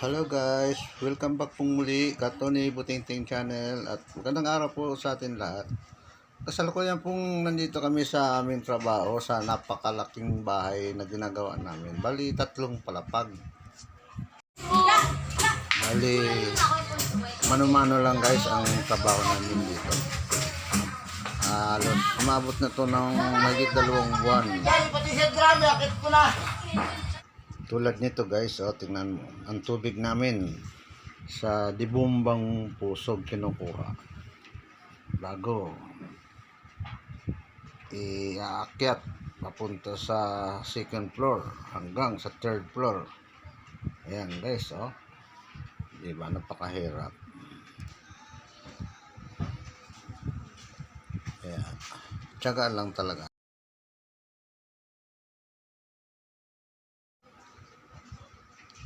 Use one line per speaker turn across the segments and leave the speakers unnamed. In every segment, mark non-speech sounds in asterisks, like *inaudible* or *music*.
guys, welcome back pong muli Katoni Butingting Channel at magandang araw po sa atin lahat. Kasalukuyan pong nandito kami sa aming trabaho sa napakalaking bahay na ginagawa namin. Bali, tatlong palapag. Bali, mano-mano lang guys ang trabaho namin dito. Halos umabot na to ng mahigit dalawang buwan.
Yan, pati sa drama, akit ko na.
Tulad nito guys, oh, tingnan mo. Ang tubig namin sa dibumbang pusog kinukuha. Bago iaakyat papunta sa second floor hanggang sa third floor. Ayan guys, oh. Di ba napakahirap. Ayan. Tiyaga lang talaga.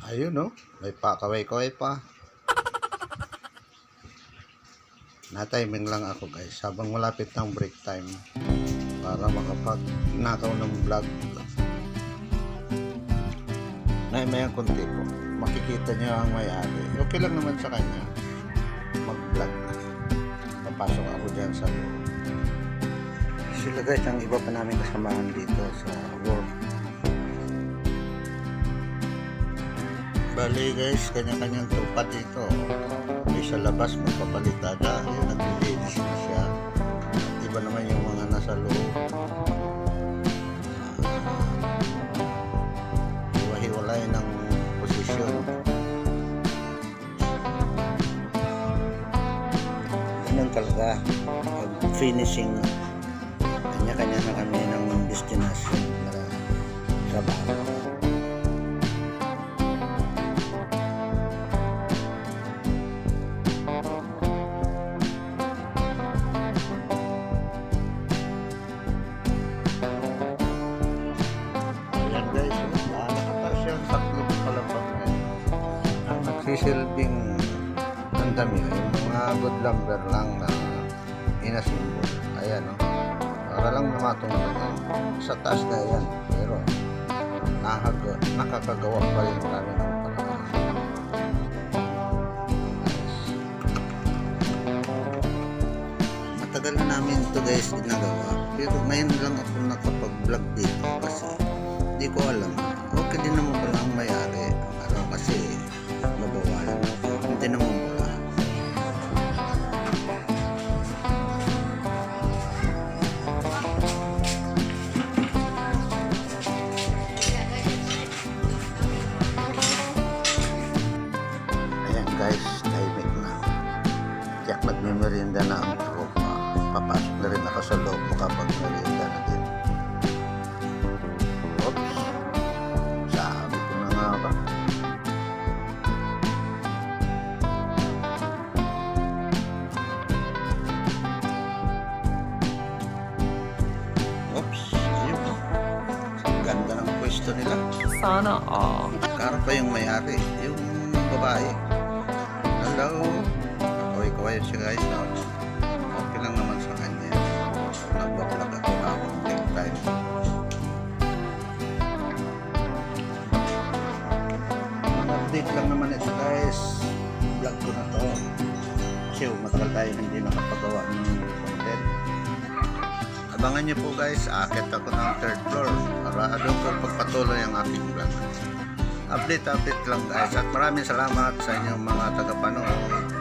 Ayun no, may pakaway-kaway pa. *laughs* Na-timing lang ako guys habang malapit ng break time para makapag nakaw ng vlog. Naimay ang konti ko. Makikita niyo ang may-ari. Okay lang naman sa kanya mag-vlog. Papasok ako dyan sa loob. Sila guys ang iba pa namin kasamahan dito sa work. Bali guys, kanya-kanyang tupa dito. May sa labas magpapalitada, ayun, nag-ladies na siya. Iba naman yung mga nasa loob. Ah, Hiwa-hiwalay ng posisyon. Ganun talaga. Finishing, kanya-kanya na kami ng destination para trabaho. Ayan nagsisilbing ang dami ay mga good lumber lang na inasimbol. Ayan o. Para lang matungtungan. Sa taas na yan. Pero nahag, nakakagawa pa rin kami ng paraan. Matagal na namin ito guys ginagawa. Pero ngayon lang ako nakapag-vlog dito kasi hindi ko alam. Okay din naman pala ang may-ari. Guys, timing na. Tiyak nagmimerienda na ang tropa. Papasok na rin ako sa loob makapag-merienda na din. Oops. Sabi ko na nga ba? Oops. Ayun. Ang ganda ng pwesto nila.
Sana all.
Karo pa yung may-ari, yung babae. Kaway-kaway siya guys. No? Okay lang naman sa kanya. Nagbablog ako habang take time. Update lang naman ito guys. Vlog ko na to. Kasi matagal tayo hindi nakapagawa ng content. Abangan niyo po guys, akit ako ng third floor para doon ko pagpatuloy ang aking vlog. Update, update lang guys at maraming salamat sa inyong mga tagapanood.